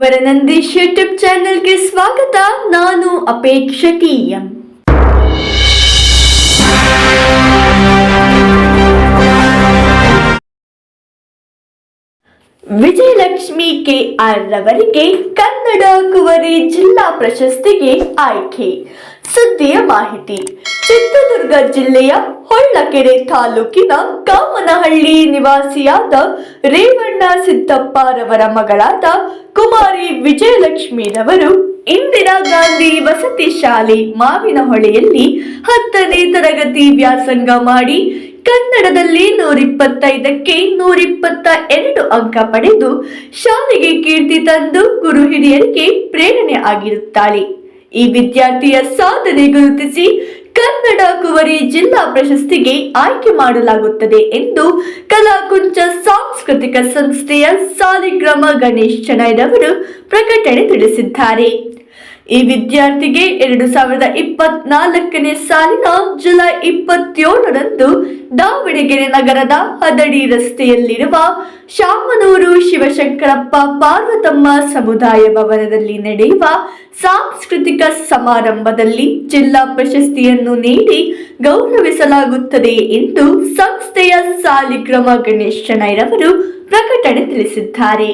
ವರನಂದೀಶ್ YouTube ಚಾನೆಲ್ಗೆ ಸ್ವಾಗತ ನಾನು Apeksha TM Vijayalakshmi K R ರವರಿಗೆ ಕನ್ನಡ ಕುವರಿ ಜಿಲ್ಲಾ ಪ್ರಶಸ್ತಿಗೆ ಆಯ್ಕೆ ಸುದ್ದಿಯ ಮಾಹಿತಿ ಚಿತ್ರದುರ್ಗ ಜಿಲ್ಲೆಯ ಹೊಳ್ಳಕೆರೆ ತಾಲೂಕಿನ ಕಾಮನಹಳ್ಳಿ ನಿವಾಸಿಯಾದ ರೇವಣ್ಣ ಸಿದ್ದಪ್ಪರವರ ಮಗಳಾದ ಕುಮಾರಿ ವಿಜಯಲಕ್ಷ್ಮಿರವರು ಇಂದಿರಾ ಗಾಂಧಿ ವಸತಿ ಶಾಲೆ ಮಾವಿನಹೊಳೆಯಲ್ಲಿ ಹತ್ತನೇ ತರಗತಿ ವ್ಯಾಸಂಗ ಮಾಡಿ ಕನ್ನಡದಲ್ಲಿ ನೂರಿಪ್ಪತ್ತೈದಕ್ಕೆ ನೂರಿಪ್ಪತ್ತ ಎರಡು ಅಂಕ ಪಡೆದು ಶಾಲೆಗೆ ಕೀರ್ತಿ ತಂದು ಗುರು ಹಿರಿಯರಿಗೆ ಪ್ರೇರಣೆ ಆಗಿರುತ್ತಾಳೆ. ಈ ವಿದ್ಯಾರ್ಥಿಯ ಸಾಧನೆ ಗುರುತಿಸಿ ಕನ್ನಡ ಕುವರಿ ಜಿಲ್ಲಾ ಪ್ರಶಸ್ತಿಗೆ ಆಯ್ಕೆ ಮಾಡಲಾಗುತ್ತದೆ ಎಂದು ಕಲಾಕುಂಚ ಸಾಂಸ್ಕೃತಿಕ ಸಂಸ್ಥೆಯ ಸಾಲಿಗ್ರಾಮ ಗಣೇಶ್ ಚೆನ್ನೈರವರು ಪ್ರಕಟಣೆ ತಿಳಿಸಿದ್ದಾರೆ. ಈ ವಿದ್ಯಾರ್ಥಿಗೆ ಎರಡು ಸಾವಿರದ ಇಪ್ಪತ್ನಾಲ್ಕನೇ ಸಾಲಿನ ಜುಲೈ ಇಪ್ಪತ್ತೇಳರಂದು ದಾವಣಗೆರೆ ನಗರದ ಹದಡಿ ರಸ್ತೆಯಲ್ಲಿರುವ ಶಾಮನೂರು ಶಿವಶಂಕರಪ್ಪ ಪಾರ್ವತಮ್ಮ ಸಮುದಾಯ ಭವನದಲ್ಲಿ ನಡೆಯುವ ಸಾಂಸ್ಕೃತಿಕ ಸಮಾರಂಭದಲ್ಲಿ ಜಿಲ್ಲಾ ಪ್ರಶಸ್ತಿಯನ್ನು ನೀಡಿ ಗೌರವಿಸಲಾಗುತ್ತದೆ ಎಂದು ಸಂಸ್ಥೆಯ ಸಾಲಿಗ್ರಾಮ ಗಣೇಶ್ ಶೆಣೈರವರು ಪ್ರಕಟಣೆ ತಿಳಿಸಿದ್ದಾರೆ.